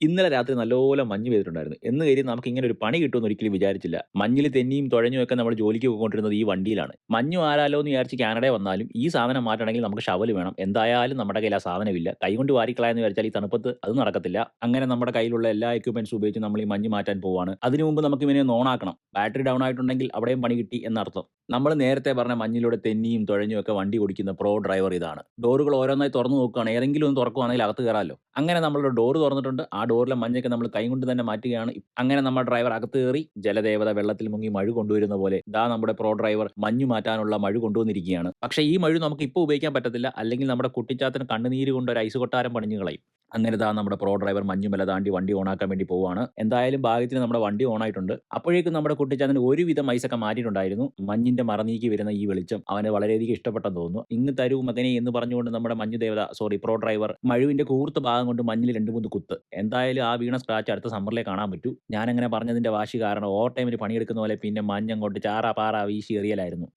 ഇന്നലെ രാത്രി നല്ലപോലെ മഞ്ഞ് പെയ്തിട്ടുണ്ടായിരുന്നു. എന്ന് കരുതി നമുക്ക് ഇങ്ങനെ ഒരു പണി കിട്ടുമെന്ന് ഒരിക്കലും വിചാരിച്ചില്ല. മഞ്ഞിൽ തെന്നിയും തുഴഞ്ഞും ഒക്കെ നമ്മൾ ജോലിക്ക് പോയിക്കൊണ്ടിരുന്നത് ഈ വണ്ടിയിലാണ്. മഞ്ഞു ആരാലോ എന്ന് വിചാരിച്ച് കാനഡ വന്നാലും ഈ സാധനം മാറ്റണമെങ്കിൽ നമുക്ക് ഷവൽ വേണം. എന്തായാലും നമ്മുടെ കയ്യിൽ ആ സാധനമില്ല. കൈകൊണ്ട് വാരിക്കളയെന്ന് വിചാരിച്ചാൽ ഈ തണുപ്പത്ത് അത് നടക്കത്തില്ല. അങ്ങനെ നമ്മുടെ കയ്യിലുള്ള എല്ലാ എക്യുപ്മെന്റ്സ് ഉപയോഗിച്ച് നമ്മൾ ഈ മഞ്ഞ് മാറ്റാൻ പോവാണ്. അതിനു മുമ്പ് നമുക്ക് ഇവനെ നോണാക്കണം ബാറ്ററി ഡൗൺ ആയിട്ടുണ്ടെങ്കിൽ അവിടെയും പണി കിട്ടി എന്നർത്ഥം. നമ്മൾ നേരത്തെ പറഞ്ഞ മഞ്ഞിലൂടെ തെന്നിയും തുഴഞ്ഞും ഒക്കെ വണ്ടി ഓടിക്കുന്ന പ്രോ ഡ്രൈവർ ഇതാണ്. ഡോറുകൾ ഓരോന്നായി തുറന്നു നോക്കുകയാണ്. ഏതെങ്കിലും ഒന്ന് തുറക്കുവാണെങ്കിൽ അകത്ത് കയറാമല്ലോ. അങ്ങനെ നമ്മളുടെ ഡോർ തുറന്നിട്ടുണ്ട്. ആ ഡോറിലെ മഞ്ഞൊക്കെ നമ്മൾ കൈ കൊണ്ട് തന്നെ മാറ്റുകയാണ്. അങ്ങനെ നമ്മുടെ ഡ്രൈവർ അകത്ത് കയറി ജലദേവത വെള്ളത്തിൽ മുങ്ങി മഴ കൊണ്ടുവരുന്ന പോലെ ഇതാ നമ്മുടെ പ്രോ ഡ്രൈവർ മഞ്ഞു മാറ്റാനുള്ള മഴ കൊണ്ടുവന്നിരിക്കുകയാണ്. പക്ഷേ ഈ മഴ നമുക്ക് ഇപ്പോൾ ഉപയോഗിക്കാൻ പറ്റത്തില്ല. അല്ലെങ്കിൽ നമ്മുടെ കുട്ടിച്ചാത്തിന് കണ്ണുനീര് കൊണ്ട് ഒരു ഐസ് കൊട്ടാരം പണിഞ്ഞു കളയും. അങ്ങനെ ദാ നമ്മുടെ പ്രോ ഡ്രൈവർ മഞ്ഞുമല താണ്ടി വണ്ടി ഓണാക്കാൻ വേണ്ടി പോവാണ് എന്തായാലും ഭാഗ്യത്തിന് നമ്മുടെ വണ്ടി ഓണായിട്ടുണ്ട്. അപ്പോഴേക്കും നമ്മുടെ കുട്ടിച്ചാതന് ഒരുവിധം ഐസൊക്കെ മാറ്റിയിട്ടുണ്ടായിരുന്നു. മഞ്ഞിന്റെ മറനീക്കി വരുന്ന ഈ വെളിച്ചം അവന് വളരെയധികം ഇഷ്ടപ്പെട്ടെന്ന് തോന്നുന്നു. ഇങ്ങ് തരൂ മകനെ എന്ന് പറഞ്ഞുകൊണ്ട് നമ്മുടെ മഞ്ഞു ദേവത സോറി പ്രോ ഡ്രൈവർ മഴുവിന്റെ കൂർത്ത ഭാഗം കൊണ്ട് മഞ്ഞിൽ രണ്ട് മൂന്ന് കുത്ത്. എന്തായാലും ആ വീണ സ്ക്രാച്ച് അടുത്ത സമ്മറിലേ കാണാൻ പറ്റൂ. ഞാനങ്ങനെ പറഞ്ഞതിന്റെ വാശി കാരണം ഓവർ ടൈമിൽ പണിയെടുക്കുന്ന പോലെ പിന്നെ മഞ്ഞങ്ങോട്ട് ചാറാ പാറ വീശി എറിയലായിരുന്നു.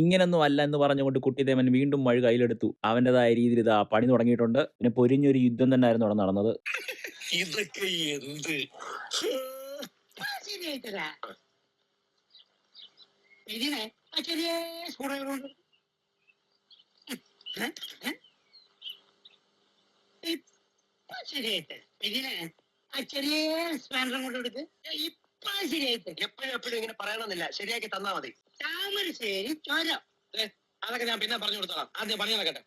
ഇങ്ങനൊന്നും അല്ല എന്ന് പറഞ്ഞുകൊണ്ട് കുട്ടിദേവൻ വീണ്ടും മഴ കയ്യിലെടുത്തു. അവന്റെതായ രീതിയിൽ ഇതാ പണി തുടങ്ങിയിട്ടുണ്ട്. പിന്നെ പൊരിഞ്ഞൊരു യുദ്ധം തന്നെയായിരുന്നു അവിടെ നടന്നത്. ഇതൊക്കെ എന്ത്? ശരിയായിട്ട്. ഇതിനെ ആ ചെറിയ സ്പാൻഡറും കൊണ്ട് എടുത്ത് ഇപ്പൊ ശരിയായിട്ട് എപ്പോഴും എപ്പോഴും ഇങ്ങനെ പറയണമെന്നില്ല. ശരിയാക്കി തന്നാ മതി. താമരശ്ശേരി ചുരം. അതൊക്കെ ഞാൻ പിന്നെ പറഞ്ഞു കൊടുത്തോളാം. ആദ്യം പണി നടക്കട്ടെ.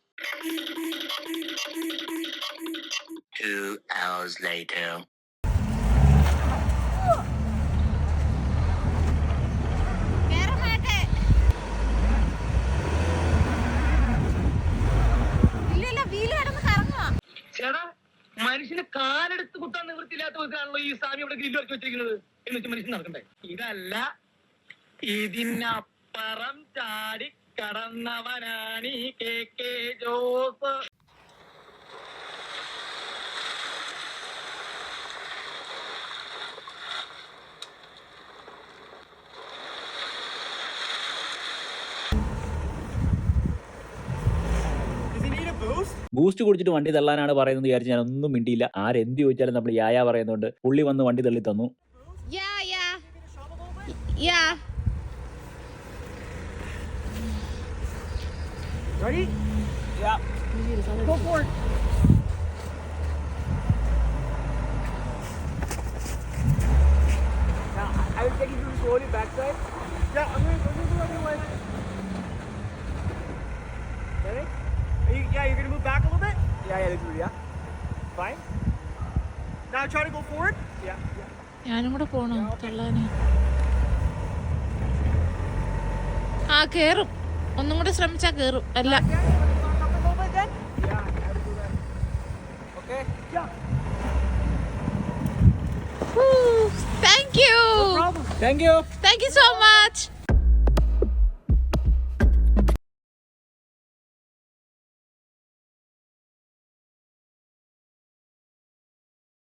Two hours later. ചേട്ടാ മനുഷ്യന് കാലെടുത്ത് നിവൃത്തിയില്ലാത്ത വിധത്തിലാണല്ലോ ഈ സ്വാമി ഇവിടെ ഗ്രില്ല് വെച്ച് വെച്ചിരിക്കുന്നത് എന്ന് വെച്ച് മനുഷ്യൻ നടക്കണ്ടേ? ഇതല്ല. ഇതിനപ്പുറം ചാടി കടന്നവനാണ് ഈ കെ കെ ജോസ്. ബൂസ്റ്റ് കുടിച്ചിട്ട് വണ്ടി തള്ളാനാണ് പറയുന്നത് വിചാരിച്ച് ഞാൻ ഒന്നും മിണ്ടിയില്ല. ആരെന്ത് ചോദിച്ചാലും നമ്മൾ യായ പറയുന്നുണ്ട് പുള്ളി വന്ന് വണ്ടി തള്ളി തന്നു. യാ യാ. യാ. I will take you to slowly backside. Yeah, I'm going to go the other way. Ready? Are you, yeah, you're going to move back a little bit? Yeah, yeah, that's yeah. Fine. Now try to go forward. Yeah, yeah. ഞാനും കൂടെ പോണോ തള്ളാന് ആ കേറും ഒന്നും കൂടെ ശ്രമിച്ചാ കേറും അല്ല. Thank you thank you so much